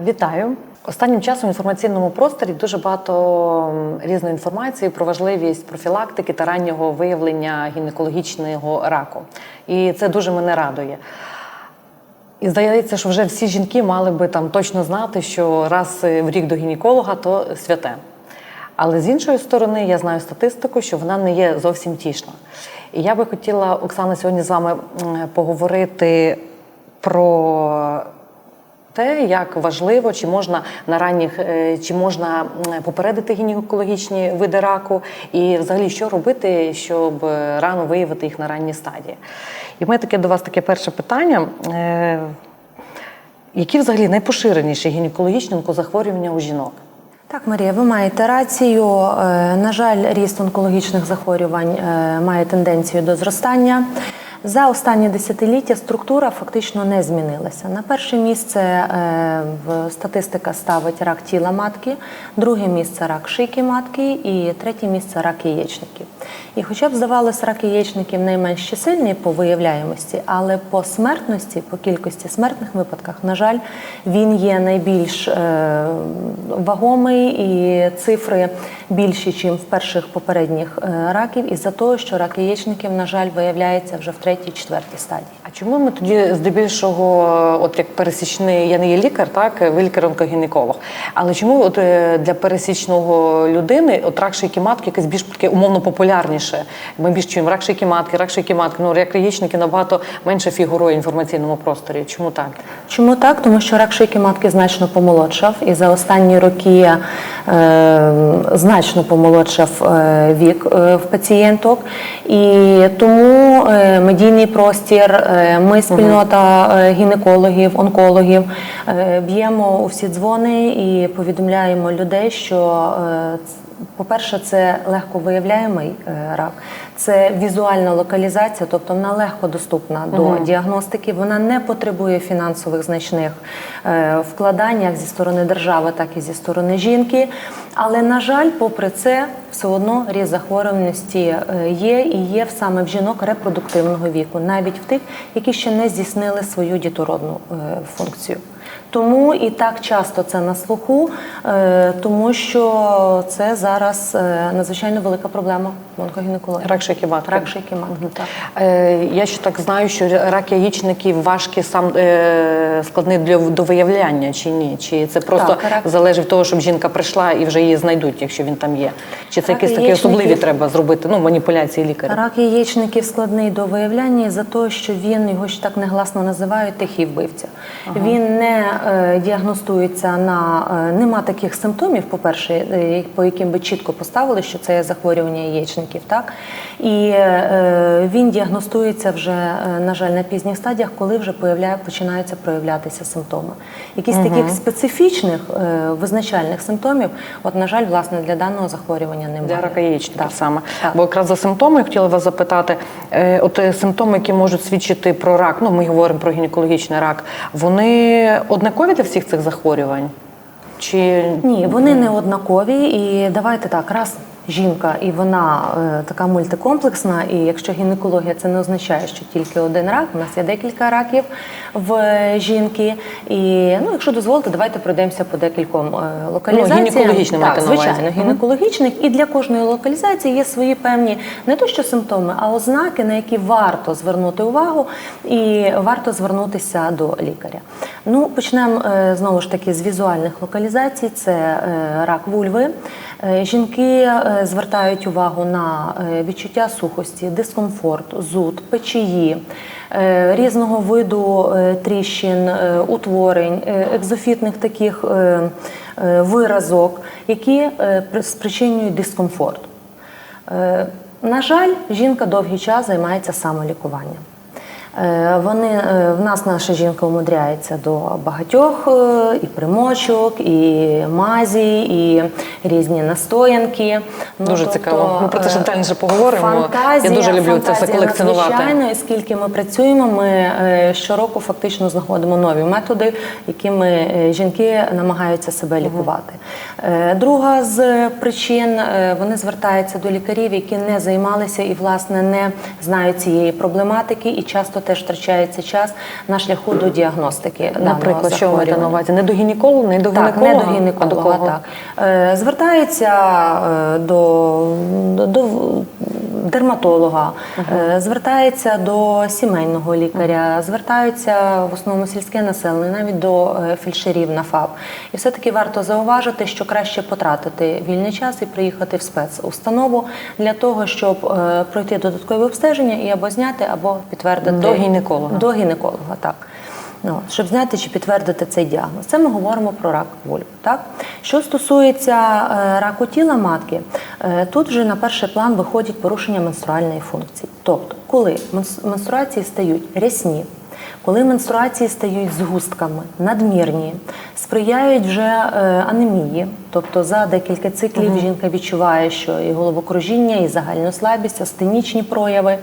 Вітаю! Останнім часом в інформаційному просторі дуже багато різної інформації про важливість профілактики та раннього виявлення гінекологічного раку. І це дуже мене радує. І здається, що вже всі жінки мали би там точно знати, що раз в рік до гінеколога то святе. Але з іншої сторони, я знаю статистику, що вона не є зовсім тішна. І я би хотіла, Оксана, сьогодні з вами поговорити про те, як важливо, чи можна на ранніх, е, чи можна попередити гінекологічні види раку, і взагалі що робити, щоб е, рано виявити їх на ранній стадії. І в мене таке до вас таке перше питання. Е, Які взагалі найпоширеніші гінекологічні онкозахворювання у жінок? Так, Марія, ви маєте рацію. На жаль, ріст онкологічних захворювань має тенденцію до зростання. За останні десятиліття структура фактично не змінилася. На перше місце е, статистика ставить рак тіла матки, друге місце рак шийки матки і третє місце рак яєчників. І хоча б здавалось, рак яєчників найменш чисельний по виявляємості, але по смертності, по кількості смертних випадках, на жаль, він є найбільш е, вагомий і цифри більші, ніж в перших попередніх е, раків, із-за того, що рак яєчників, на жаль, виявляється вже в третій, четвертій стадії. А чому ми тоді здебільшого, от як пересічний, я не є лікар, так ви лікар-онкогінеколог, але чому от е, для пересічного людини от рак шийки матки якесь більш таке умовно популярніше? Ми більш чуємо рак шийки матки, рак шийки матки, ну рак яєчники набагато менше фігурує в інформаційному просторі. Чому так? Чому так? Тому що рак шийки матки значно помолодшав, і за останні роки е, значно помолодшав е, вік е, в пацієнток. І тому е, медійний простір, е, ми спільнота е, гінекологів, онкологів е, б'ємо у всі дзвони і повідомляємо людей, що е, по-перше, це легко виявляємий е, рак, це візуальна локалізація, тобто вона легко доступна до діагностики. Вона не потребує фінансових значних е, вкладань як зі сторони держави, так і зі сторони жінки. Але на жаль, попри це, все одно ріст захворюваності е, є і є саме в жінок репродуктивного віку, навіть в тих, які ще не здійснили свою дітородну функцію. Тому і так часто це на слуху, е, тому що це зараз е, надзвичайно велика проблема в онкогінекології. Рак шийки матки. Рак шийки матки, так. Е, я ще так знаю, що рак яєчників важкий сам складний для до виявляння чи ні? Чи це просто Так, залежить від того, щоб жінка прийшла і вже її знайдуть, якщо він там є? Чи це Рак якісь такі особливі треба зробити? Ну маніпуляції лікаря? Рак яєчників складний до виявляння за те, що він його ж так негласно називають тихий вбивця. Він не е, діагностується на е, нема таких симптомів, по-перше, е, по яким би чітко поставили, що це є захворювання яєчників, так і він діагностується вже, на жаль, на пізніх стадіях, коли вже появляє, починаються проявлятися симптоми. Якісь таких специфічних визначальних симптомів, от на жаль, власне, для даного захворювання немає. Для рака яєчників Так. саме. Так. Бо якраз за симптоми я хотіла вас запитати. От симптоми, які можуть свідчити про рак, ну ми говоримо про гінекологічний рак, вони однакові для всіх цих захворювань? Чи Ні, вони не однакові. І давайте так, раз жінка, і вона е, така мультикомплексна. І якщо гінекологія, це не означає, що тільки один рак. У нас є декілька раків в е, жінки. І ну, якщо дозволите, давайте пройдемося по декільком е, локалізаціям. Ну, так, маєте на увазі. звичайно, гінекологічних. І для кожної локалізації є свої певні не то що симптоми, а ознаки, на які варто звернути увагу, і варто звернутися до лікаря. Ну, почнемо е, знову ж таки з візуальних локалізацій. Це е, рак вульви. Е, Жінки е, звертають увагу на е, відчуття сухості, дискомфорт, зуд, печії, е, різного виду е, тріщин, е, утворень, е, екзофітних таких е, е, виразок, які е, спричинюють дискомфорт. Е, На жаль, жінка довгий час займається самолікуванням. Е, Вони е, в нас наша жінка умудряється до багатьох е, і примочок, і мазі, і різні настоянки. Ну, Дуже цікаво. Ми про це детальніше поговоримо. Фантазія, Я дуже люблю це все колекціонувати. надзвичайно. І скільки ми працюємо, ми щороку фактично знаходимо нові методи, якими жінки намагаються себе лікувати. Е, Друга з причин вони звертаються до лікарів, які не займалися і власне не знають цієї проблематики, і часто теж втрачається час на шляху до діагностики. Наприклад, що ви на увазі? Не до гінеколога, не до Так, не до а до кого? так. Е, Звертається е, до, до дерматолога, е, звертається до сімейного лікаря, звертаються в основному сільське населення, навіть до е, фельдшерів на ФАП. І все-таки варто зауважити, що краще потратити вільний час і приїхати в спецустанову для того, щоб е, пройти додаткове обстеження і або зняти, або підтвердити До гінеколога. До гінеколога, так. Ну, щоб зняти чи підтвердити цей діагноз. Це ми говоримо про рак вульви. Так? Що стосується е, раку тіла матки, е, тут вже на перший план виходять порушення менструальної функції. Тобто, коли менструації стають рясні, коли менструації стають згустками, надмірні, сприяють вже е, анемії, тобто за декілька циклів жінка відчуває, що і головокружіння, і загальну слабість, астенічні прояви.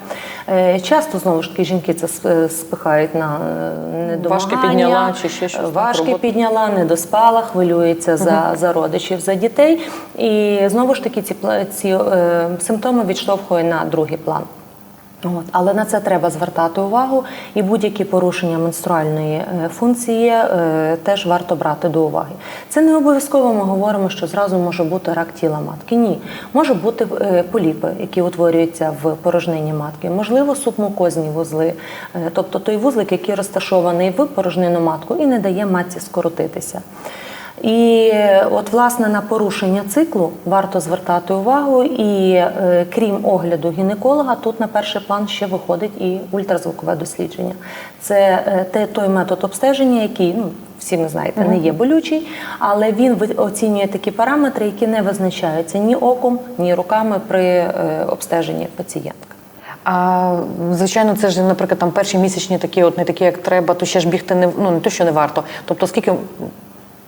Е, часто знову ж таки жінки це спихають на е, недомагання, Важки підняла чи ще щось, важки підняла, не доспала, хвилюється за, за родичів, за дітей. І знову ж таки ці, ці е, симптоми відштовхує на другий план. От, але на це треба звертати увагу, і будь-які порушення менструальної е, функції е, теж варто брати до уваги. Це не обов'язково ми говоримо, що зразу може бути рак тіла матки. Ні, може бути е, поліпи, які утворюються в порожнині матки, можливо, субмукозні вузли, е, тобто той вузлик, який розташований в порожнину матку і не дає матці скоротитися. І от власне на порушення циклу варто звертати увагу, і е, крім огляду гінеколога, тут на перший план ще виходить і ультразвукове дослідження. Це е, те той метод обстеження, який ну всі ви знаєте, не є болючий, але він оцінює такі параметри, які не визначаються ні оком, ні руками при е, обстеженні пацієнтки. А звичайно, це ж, наприклад, там перші місячні такі, от не такі, як треба, то ще ж бігти не ну не то, що не варто. Тобто, скільки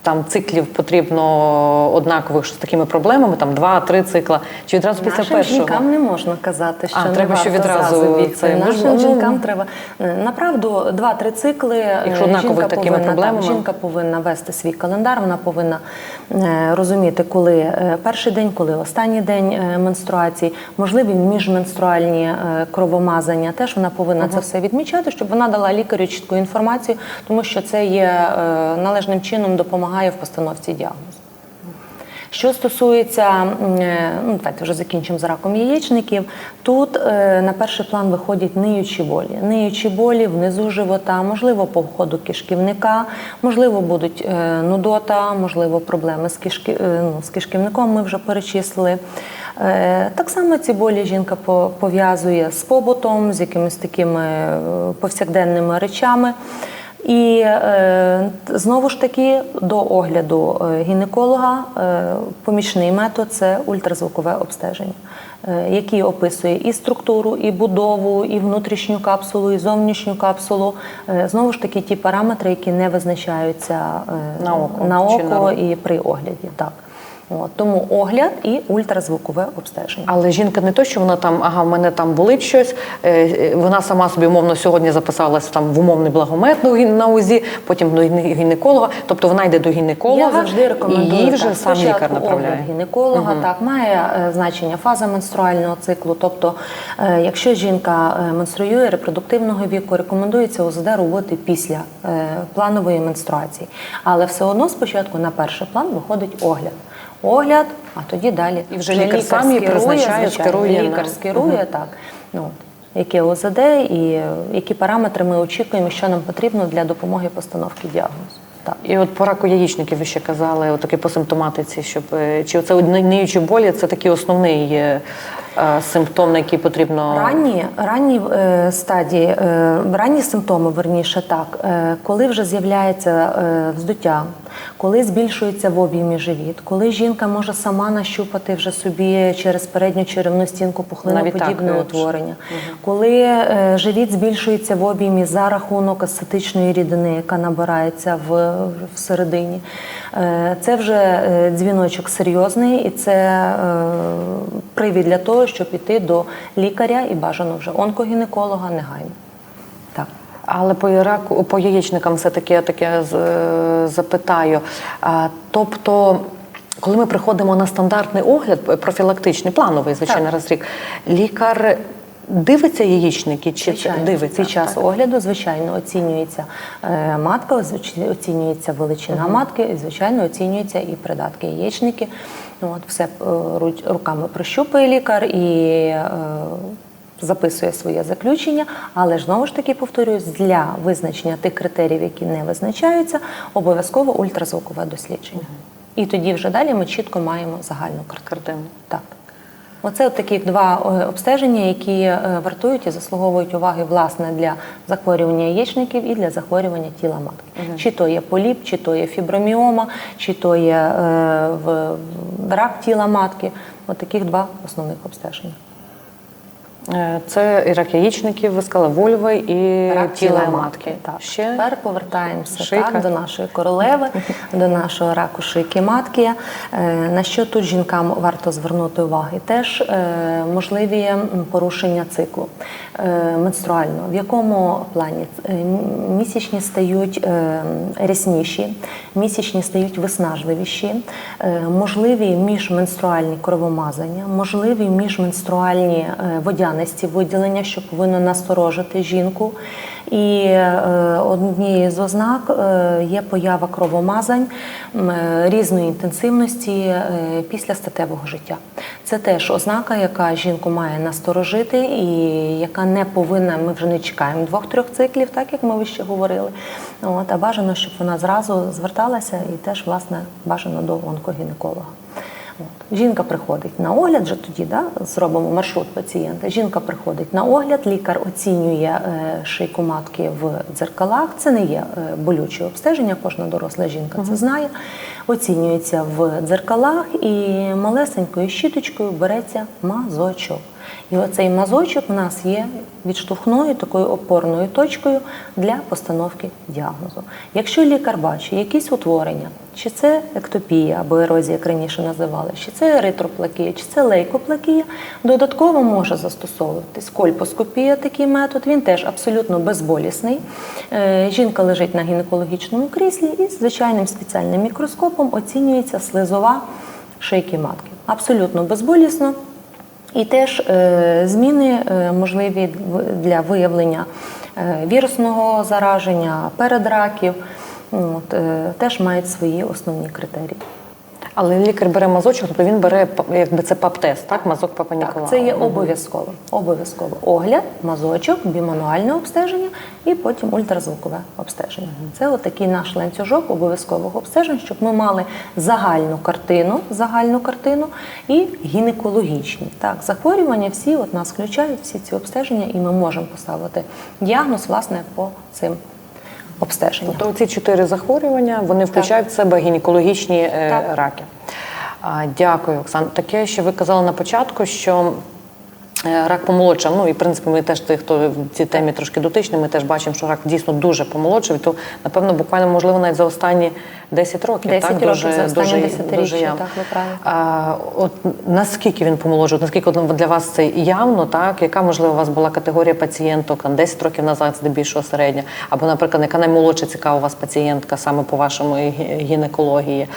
там циклів потрібно однакових що з такими проблемами, там два-три цикла, чи відразу після першого? жінкам не можна казати, що А, не треба, що відразу це, Нашим ну, жінкам треба е, направду два-три цикли. е, Якщо однаково жінка такими повинна, проблемами. Так, жінка повинна вести свій календар, вона повинна е, розуміти, коли е, перший день, коли останній день е, менструації, можливі міжменструальні е, кровомазання. Теж вона повинна це все відмічати, щоб вона дала лікарю чітку інформацію, тому що це є е, належним чином допомагає в постановці діагнозу. Що стосується, е, ну давайте вже закінчимо з раком яєчників. Тут е, на перший план виходять ниючі болі. Ниючі болі внизу живота, можливо, по входу кишківника, можливо, будуть е, нудота, можливо, проблеми з, кишки, е, ну, з кишківником. Ми вже перечислили. Е, Так само ці болі жінка по- пов'язує з побутом, з якимись такими е, повсякденними речами. І е, знову ж таки до огляду е, гінеколога е, помічний метод це ультразвукове обстеження, е, який описує і структуру, і будову, і внутрішню капсулу, і зовнішню капсулу. Е, знову ж таки, ті параметри, які не визначаються е, На око на око на і при огляді. Так. От, тому огляд і ультразвукове обстеження. Але жінка не то, що вона там, ага, в мене там болить щось. е, е, Вона сама собі умовно сьогодні записалась там в умовний благомет на УЗІ, потім до гінеколога. Тобто вона йде до гінеколога Я завжди рекомендую і її вже так, сам лікар направляє. огляд гінеколога. Так має е, значення фаза менструального циклу. Тобто, е, якщо жінка е, менструює репродуктивного віку, рекомендується ОЗД робити після е, планової менструації. Але все одно спочатку на перший план виходить огляд. Огляд, а тоді далі І вже лікар сам її призначає, скерує Лікар скерує так. Ну, яке ОЗД і які параметри ми очікуємо, що нам потрібно для допомоги постановки діагнозу. Так. І от по раку яєчників ви ще казали, от таки по симптоматиці, щоб е, чи оце ниючі болі, це такий основний е, е, симптом, на який потрібно Ранні, ранні е, стадії, е, ранні симптоми, верніше так, е, коли вже з'являється е, вздуття, коли збільшується в об'ємі живіт, коли жінка може сама нащупати вже собі через передню черевну стінку пухлиноподібне е, утворення, коли е, живіт збільшується в об'ємі за рахунок ацетичної рідини, яка набирається в, всередині, е, це вже е, дзвіночок серйозний, і це е, привід для того, щоб піти до лікаря і бажано вже онкогінеколога негайно. Так. Але по раку по яєчникам все таки я таке запитаю. Тобто, коли ми приходимо на стандартний огляд, е, профілактичний, плановий, звичайно, Так. раз рік, лікар дивиться яєчники чи Звичайно, дивиться під час так? огляду, звичайно, оцінюється е, матка, оцінюється величина матки, і звичайно, оцінюються і придатки яєчники. Ну, От все е, руками прощупує лікар і записує своє заключення. Але ж знову ж таки повторюсь, для визначення тих критеріїв, які не визначаються, обов'язково ультразвукове дослідження. І тоді вже далі ми чітко маємо загальну картину. Так. Оце от такі два е, обстеження, які е, вартують і заслуговують уваги власне для захворювання яєчників і для захворювання тіла матки. Чи то є поліп, чи то є фіброміома, чи то є е, в- в- рак тіла матки. От таких два основних обстеження. Е, Це і рак яєчників, ви вольви і Рак тіла матки. Так. Ще Тепер повертаємося Шийка. так, до нашої королеви, до нашого раку шийки матки. Е, На що тут жінкам варто звернути увагу? Теж е, можливі порушення циклу е, менструального. В якому плані Е, місячні стають е, рясніші, місячні стають виснажливіші, можливі міжменструальні кровомазання, можливі міжменструальні водяності виділення, що повинно насторожити жінку. І е, однією з ознак е, є поява кровомазань е, різної інтенсивності після статевого життя. Це теж ознака, яка жінку має насторожити, і яка не повинна. Ми вже не чекаємо двох-трьох циклів, так як ми вище говорили. От, а бажано, щоб вона зразу зверталася і теж власне бажано до онкогінеколога. От. Жінка приходить на огляд, вже тоді да, зробимо маршрут пацієнта. Жінка приходить на огляд, лікар оцінює е, шийку матки в дзеркалах. Це не є е, болюче обстеження, кожна доросла жінка це знає. Оцінюється в дзеркалах і малесенькою щіточкою береться мазочок. І оцей мазочок у нас є відштовхною такою опорною точкою для постановки діагнозу. Якщо лікар бачить якісь утворення, чи це ектопія або ерозія, як раніше називали, чи це еритроплакія, чи це лейкоплакія, додатково може застосовуватись кольпоскопія, такий метод. Він теж абсолютно безболісний. Е, Жінка лежить на гінекологічному кріслі і з звичайним спеціальним мікроскопом оцінюється слизова шийки матки. Абсолютно безболісно. І теж е, зміни е, можливі для виявлення е, вірусного зараження, передраків, е, теж мають свої основні критерії. Але лікар бере мазочок, тобто він бере якби це пап-тест, так? Мазок Папа Так, це є обов'язково. Обов'язково огляд, мазочок, бімануальне обстеження і потім ультразвукове обстеження. Це отакий наш ланцюжок обов'язкового обстежень, щоб ми мали загальну картину, загальну картину і гінекологічні. Так, захворювання всі от нас включають, всі ці обстеження, і ми можемо поставити діагноз власне по цим обстеженням. Тобто ці чотири захворювання вони включають в себе гінекологічні е, Так. раки. А, Дякую, Оксан. Таке, що ви казали на початку, що е, рак помолодшав. Ну і в принципі, ми теж тих, хто в цій темі трошки дотичний, ми теж бачимо, що рак дійсно дуже помолодшав. І то, напевно, буквально можливо навіть за останні 10 років. 10 так, років, за останні дуже, дуже явно. так, ви. А, от наскільки він помолоджує? Наскільки для вас це явно? Так яка можливо у вас була категорія пацієнток там 10 років назад, здебільшого середня, або, наприклад, яка наймолодша цікава у вас пацієнтка саме по вашому гінекології?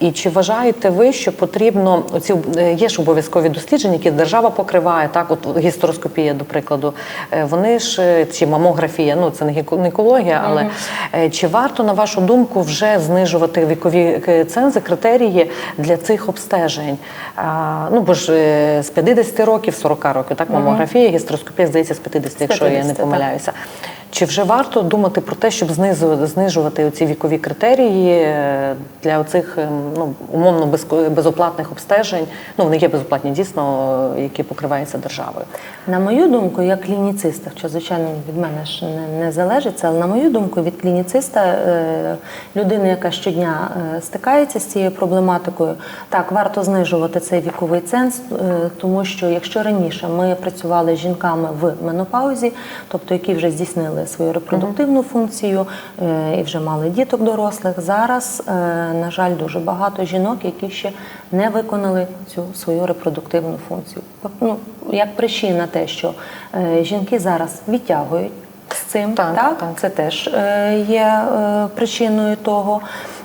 І чи вважаєте ви, що потрібно оці е, є ж обов'язкові дослідження, які держава покриває? Так, от гістероскопія, до прикладу, Е, вони ж е, чи мамографія, ну це не гінекологія, але е, чи варто на вашу думку вже знижувати вікові е, цензи, критерії для цих обстежень? А, ну бо ж е, з 50 років, 40 років, так мамографія, гістероскопія здається з 50, якщо я не 50, так. Чи вже варто думати про те, щоб знижувати оці вікові критерії е, для оцих ем, ну, умовно безко- безоплатних обстежень? Ну вони є безоплатні, дійсно, е, які покриваються державою. На мою думку, як клініциста, що звичайно від мене ж не, не залежить, це, але на мою думку, від клініциста, е, людини, яка щодня е, стикається з цією проблематикою, так варто знижувати цей віковий ценз, е, тому що якщо раніше ми працювали з жінками в менопаузі, тобто які вже здійснили свою репродуктивну функцію е, і вже мали діток дорослих, зараз, е, на жаль, дуже багато жінок, які ще не виконали цю свою репродуктивну функцію. Ну, як причина те, що е, жінки зараз відтягують з цим, Так, так, так. це теж е, є е, причиною того.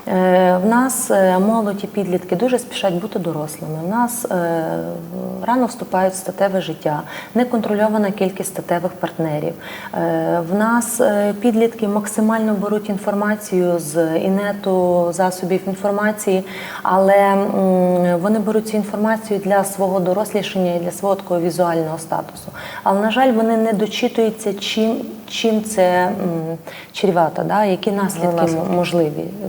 Е, В нас е, молодь і підлітки дуже спішать бути дорослими. У нас е, рано вступають в статеве життя, неконтрольована кількість статевих партнерів. В нас підлітки максимально беруть інформацію з інету засобів інформації, але вони беруть цю інформацію для свого дорослішання і для свого такого візуального статусу. Але, на жаль, вони не дочитуються, чим, чим це м, да? які наслідки можливі е,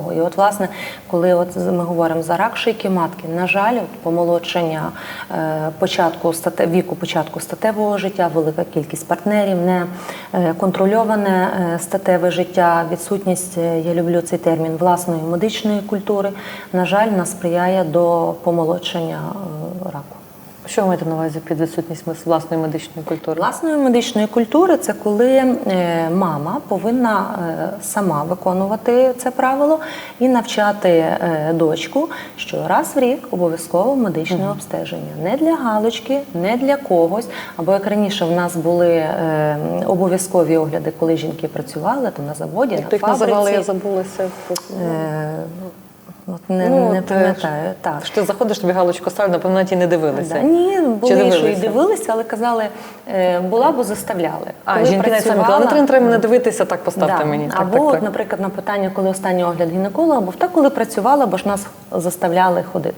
цього. І от, власне, коли от ми говоримо за рак шийки матки, на жаль, от помолодшення е, початку стате, віку початку статевого життя, велика кількість партнерів, не е, контрольоване е, статеве життя, відсутність, я люблю цей термін, власної медичної культури, на жаль, нас сприяє до помолодшення раку. Що ви маєте на увазі під відсутність власної медичної культури? Власної медичної культури це коли е, мама повинна е, сама виконувати це правило і навчати е, дочку, що раз в рік обов'язково медичне обстеження. Не для галочки, не для когось. Або як раніше в нас були обов'язкові огляди, коли жінки працювали, то на заводі, Як на їх фабриці. називали, я забулася. Е, От не, Ну, не от, пам'ятаю. Так. Що ти заходиш, тобі галочку ставлю, напевно, навіть і не дивилися. Да, ні, були, що і дивилися? дивилися, але казали, е, була, бо заставляли. А, Коли жінки навіть самі казали, не треба, не треба мене дивитися, так поставте Да. мені. Так, Або, так, от, так. наприклад, на питання, коли останній огляд гінеколога, або так, коли працювала, бо ж нас заставляли ходити.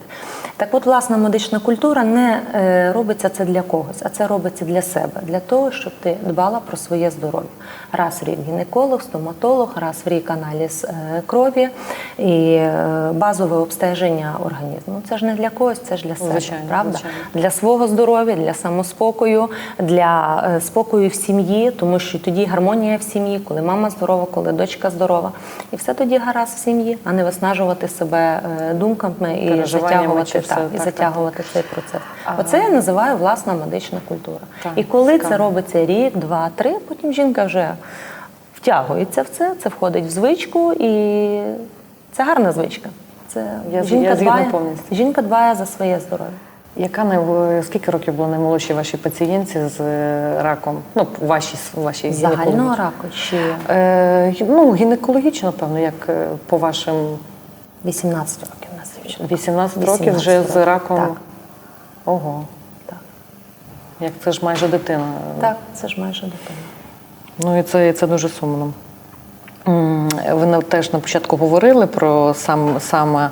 Так от, власна медична культура не е, робиться це для когось, а це робиться для себе, для того, щоб ти дбала про своє здоров'я. Раз в рік гінеколог, стоматолог, раз в рік аналіз е, крові і е, базове обстеження організму. Це ж не для когось, це ж для себе, Звичайно, правда? звичайно. для свого здоров'я, для самоспокою, для спокою в сім'ї, тому що тоді гармонія в сім'ї, коли мама здорова, коли дочка здорова, і все тоді гаразд в сім'ї, а не виснажувати себе думками і затягувати так, і так, затягувати цей процес. Оце я називаю власна медична культура. Так, і коли цікаво. це робиться рік, два, три, потім жінка вже втягується в це, це входить в звичку, і це гарна звичка. Це Я жінка я дбає, повністю. жінка дбає за своє здоров'я. Яка най... скільки років було наймолодшій вашій пацієнтці з е, раком? Ну, вашій, вашій Загального раку чи Е, ну, гінекологічно, напевно, як е, по вашим 18 років дівчинка. 18 років 18 вже з раком. так. Ого, Так. як це ж майже дитина. так, це ж майже дитина. Ну і це, і це дуже сумно. Ви теж на початку говорили про сам, саме.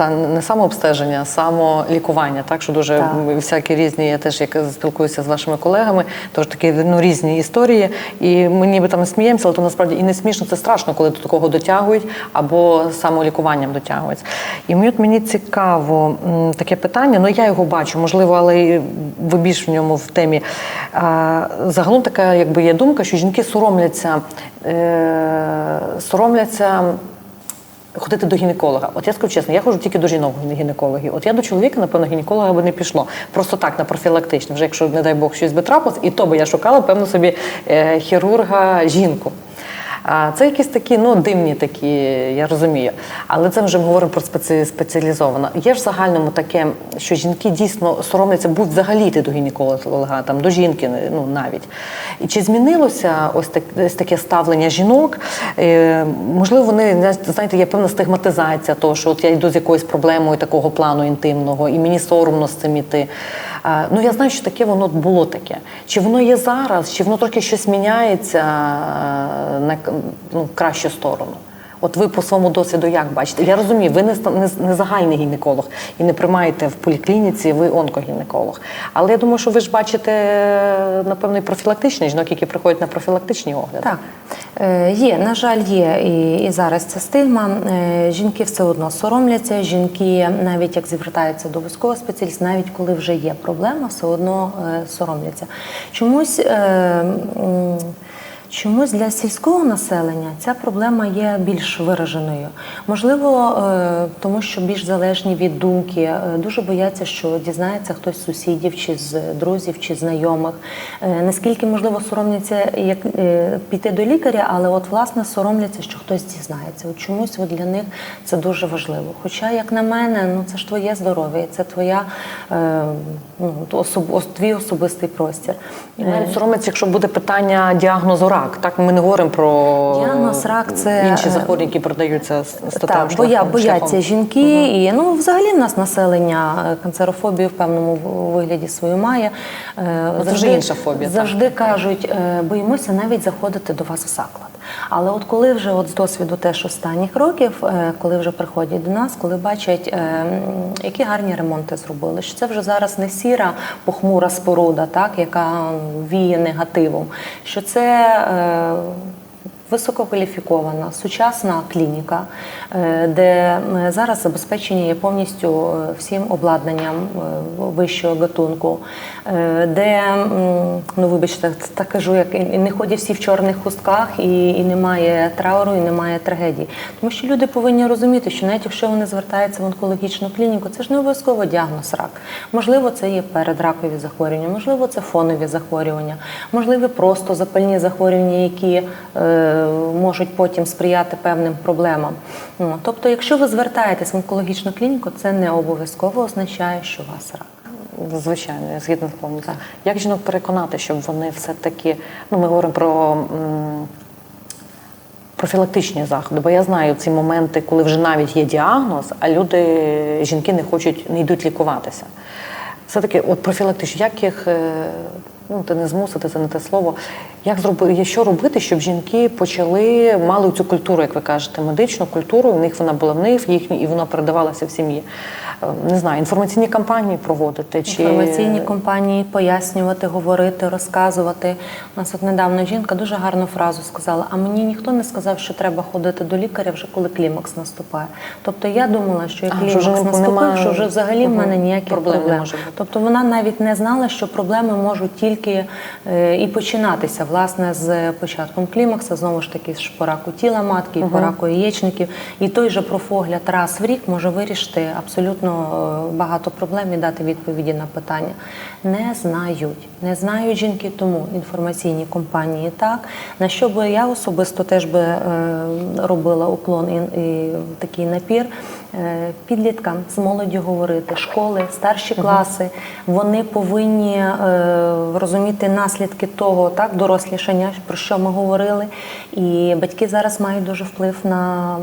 Не самообстеження, а самолікування, так що дуже Так. всякі різні. Я теж як спілкуюся з вашими колегами, тож такі ну, різні історії. І ми ніби там сміємося, але то насправді і не смішно, це страшно, коли до такого дотягують або самолікуванням дотягуються. І мені от мені цікаво таке питання. Ну я його бачу, можливо, але і ви більш в ньому в темі. А, загалом така, якби є думка, що жінки соромляться, е, соромляться. Ходити до гінеколога. От я скажу чесно, я ходжу тільки до жінок гінекологів. От я до чоловіка, напевно, гінеколога би не пішло. Просто так, на профілактично. Вже якщо, не дай Бог, щось би трапилось, і то би я шукала, певно, собі е, хірурга жінку. Це якісь такі, ну, дивні такі, я розумію. Але це вже ми говоримо про спеці... спеціалізовано. Є в загальному таке, що жінки дійсно соромляться будь взагалі йти до гінеколога, там, до жінки, ну навіть. І чи змінилося ось, так, ось таке ставлення жінок? Е, можливо, вони знаєте, є певна стигматизація того, що от я йду з якоюсь проблемою такого плану інтимного, і мені соромно з цим іти. А, ну я знаю, що таке воно було таке. Чи воно є зараз, чи воно трохи щось міняється е, на ну, кращу сторону? От ви по своєму досвіду як бачите? Я розумію, ви не, не, не загальний гінеколог і не приймаєте в поліклініці, ви онкогінеколог. Але я думаю, що ви ж бачите, напевно, і профілактичні жінок, які приходять на профілактичні огляди. Так, Е, є, на жаль, є і, і зараз ця стигма. Е, Жінки все одно соромляться. Жінки, навіть як звертаються до військового спеціаліста, навіть коли вже є проблема, все одно е, соромляться. Чомусь. е, м, Чомусь для сільського населення ця проблема є більш вираженою. Можливо, е, тому що більш залежні від думки, е, дуже бояться, що дізнається хтось з сусідів, чи з друзів, чи знайомих. Е, Наскільки можливо соромляться як піти до лікаря, але от власне соромляться, що хтось дізнається. От чомусь от для них це дуже важливо. Хоча, як на мене, ну це ж твоє здоров'я, це твоя ну, особ, твій особистий простір. Соромиться, якщо буде питання діагнозу рак. Рак. Так ми не говоримо про Діагноз рак це, інші е, захворювання, які продаються статевим Так, боя, бояться жінки. жінки, і ну взагалі в нас населення канцерофобії канцерофобію в певному вигляді свою має. Завжди, це вже інша фобія, так. Завжди кажуть, е, боїмося навіть заходити до вас в заклад. Але от коли вже от з досвіду теж останніх років, е, коли вже приходять до нас, коли бачать, е, які гарні ремонти зробили, що це вже зараз не сіра похмура споруда, так яка віє негативом, що це. Висококваліфікована сучасна клініка, е, де зараз забезпечені є повністю е, всім обладнанням е, вищого гатунку, де ну вибачте, так кажу, як не ходять всі в чорних хустках, і, і немає трауру, і немає трагедії. Тому що люди повинні розуміти, що навіть якщо вони звертаються в онкологічну клініку, це ж не обов'язково діагноз рак. Можливо, це є передракові захворювання, можливо, це фонові захворювання, можливо, просто запальні захворювання, які можуть потім сприяти певним проблемам. Ну, Тобто, якщо ви звертаєтесь в онкологічну клініку, це не обов'язково означає, що у вас рак. Звичайно, я згідна з повністю. Як жінок переконати, щоб вони все-таки, ну ми говоримо про м, профілактичні заходи, бо я знаю ці моменти, коли вже навіть є діагноз, а люди, жінки не хочуть, не йдуть лікуватися. Все-таки, от профілактично, як їх, е, ну ти не змусити, це не те слово. Як зробити, що робити, щоб жінки почали мали цю культуру, як ви кажете, медичну культуру, в них вона була в них, їхні і вона передавалася в сім'ї. Е, Не знаю, інформаційні кампанії проводити чи Інформаційні компанії пояснювати, говорити, розказувати. У нас от недавно жінка дуже гарну фразу сказала: а мені ніхто не сказав, що треба ходити до лікаря вже коли клімакс наступає. Тобто я думала, що як що клімакс вже наступив, немає- що вже взагалі в мене ніяких Проблем проблем. може бути. Тобто вона навіть не знала, що проблеми можуть тільки е, і починатися власне з початком клімакса, знову ж таки з пораку тіла матки, і пораку яєчників. І той же профогляд раз в рік може вирішити абсолютно багато проблем і дати відповіді на питання. Не знають, не знають жінки, тому інформаційні компанії так. На що би я особисто теж би е, робила уклон і, і такий напір. Е, Підліткам з молоді говорити, школи, старші класи, вони повинні е, розуміти наслідки того, так, дорослішання, про що ми говорили. І батьки зараз мають дуже вплив на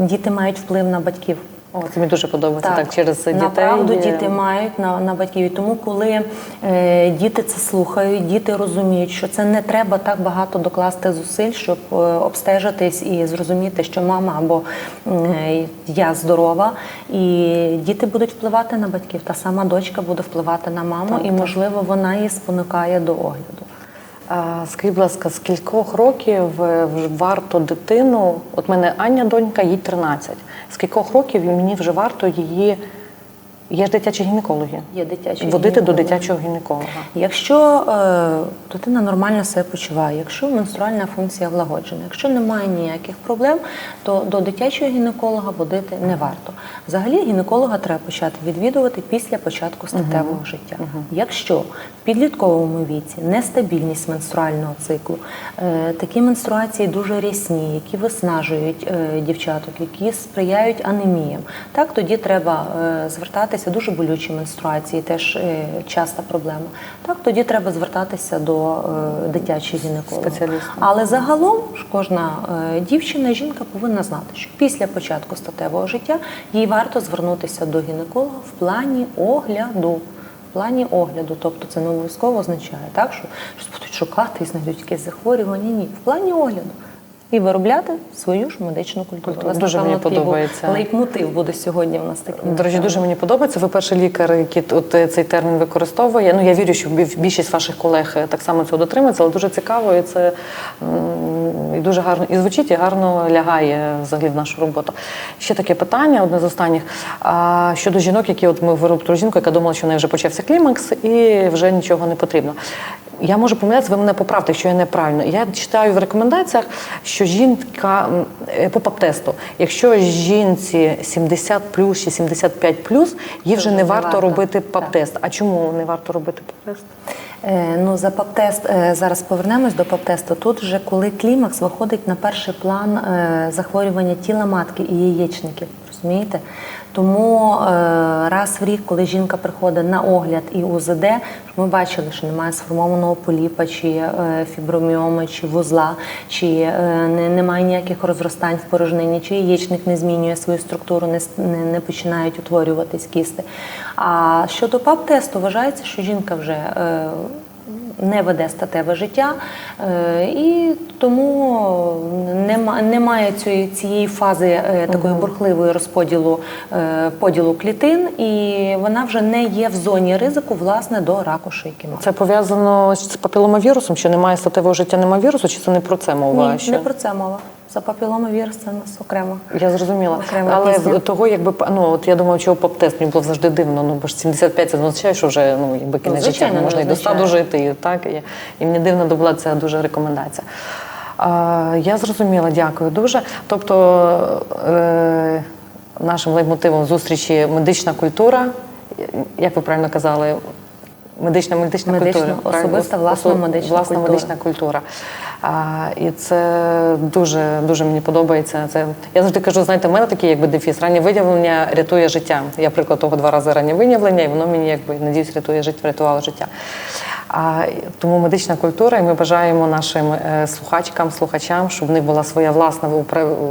діти мають вплив на батьків. О, це мені дуже подобається так, через дітей. Направду е, діти мають на, на батьків. І тому, коли е, діти це слухають, діти розуміють, що це не треба так багато докласти зусиль, щоб е, обстежитись і зрозуміти, що мама або е, я здорова, і діти будуть впливати на батьків. Та сама дочка буде впливати на маму, і можливо вона її спонукає до огляду. Скажіть, будь ласка, з кількох років е, варто дитину? От мене Аня донька, їй 13. З кількох років мені вже варто її. Є ж дитячі гінекологи. Є дитячі Водити до дитячого гінеколога. Якщо е, дитина нормально себе почуває, якщо менструальна функція влагоджена, якщо немає ніяких проблем, то до дитячого гінеколога водити не варто. Взагалі гінеколога треба почати відвідувати після початку статевого життя. Якщо в підлітковому віці нестабільність менструального циклу, е, такі менструації дуже рясні, які виснажують е, дівчаток, які сприяють анеміям, так тоді треба е, звертатися дуже болючі менструації, теж е, часта проблема. Так тоді треба звертатися до е, дитячих гінекологів. Спеціаліста. Але загалом ж кожна е, дівчина, жінка повинна знати, що після початку статевого життя їй варто звернутися до гінеколога в плані огляду. В плані огляду, тобто це не обов'язково означає, так, що будуть шукати і знайдуть якесь захворювання. Ні, в плані огляду. І виробляти свою ж медичну культуру. Культуру. Дуже мені подобається. Лейтмотив буде сьогодні у нас такий. До речі, дуже мені подобається. Ви перший лікар, який от е, цей термін використовує. Ну я вірю, що бі- більшість ваших колег е, так само цього дотримується, але дуже цікаво і це і дуже гарно і звучить, і гарно лягає взагалі в нашу роботу. Ще таке питання, одне з останніх. А, щодо жінок, які от ми про жінку, яка думала, що в неї вже почався клімакс, і вже нічого не потрібно. Я можу помилятися, ви мене поправте, якщо я неправильно. Я читаю в рекомендаціях, що жінка е, по ПАП-тесту, якщо жінці 70 плюс чи 75 плюс, їй вже не варто робити ПАП-тест. А чому не варто робити ПАП-тест? Е, Ну, за ПАП-тест е, зараз повернемось до ПАП-тесту. Тут вже коли клімакс виходить на перший план захворювання тіла матки і яєчників. Розумієте? Тому е, раз в рік, коли жінка приходить на огляд і УЗД, ми бачили, що немає сформованого поліпа, чи е, фіброміоми, чи вузла, чи е, немає ніяких розростань в порожнині, чи яєчник не змінює свою структуру, не, не починають утворюватись кісти. А щодо ПАП-тесту, вважається, що жінка вже. Не веде статеве життя, е, і тому нема, немає цієї, цієї фази е, такої бурхливої розподілу е, поділу клітин, і вона вже не є в зоні ризику власне до раку шийки матки. Це пов'язано з папіломовірусом, що немає статевого життя, немає вірусу, чи це не про це мова? Ні, що? не про це мова. За папіломавірус це у нас окремо. Я зрозуміла. Окрема Але пісня. того, якби ну от я думаю, чого поп-тест мені було завжди дивно. Ну бо ж 75 це означає, що вже ну якби кінець життя не можна і до 100 означає. дожити. І, так і, і мені дивно була ця дуже рекомендація. А, я зрозуміла, дякую дуже. Тобто е, нашим лейтмотивом зустрічі медична культура, як ви правильно казали. Медична медична Медична, культура, особиста власна Осо- медична власна культура. медична культура. А, і це дуже дуже мені подобається. Це я завжди кажу, знаєте, в мене такий якби дефіс. Раннє виявлення рятує життя. Я приклад того два рази раннє виявлення, і воно мені якби надіюсь рятує життя, врятувало життя. А, тому медична культура, і ми бажаємо нашим е, слухачкам, слухачам, щоб в них була своя власна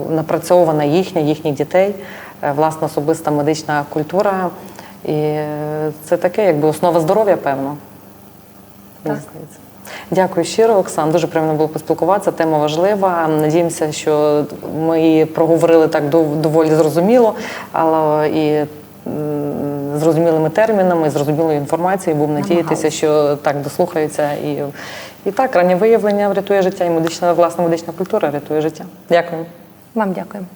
напрацьована їхня, їхніх дітей, е, власна особиста медична культура. І це таке, якби основа здоров'я, певно. Так. Дякую щиро, Оксан. Дуже приємно було поспілкуватися. Тема важлива. Надіємося, що ми її проговорили так доволі зрозуміло, але і зрозумілими термінами, зрозумілою інформацією. Будемо надіятися, що так дослухаються. І, і так, раннє виявлення врятує життя, і медична власна медична культура рятує життя. Дякую. Вам дякуємо.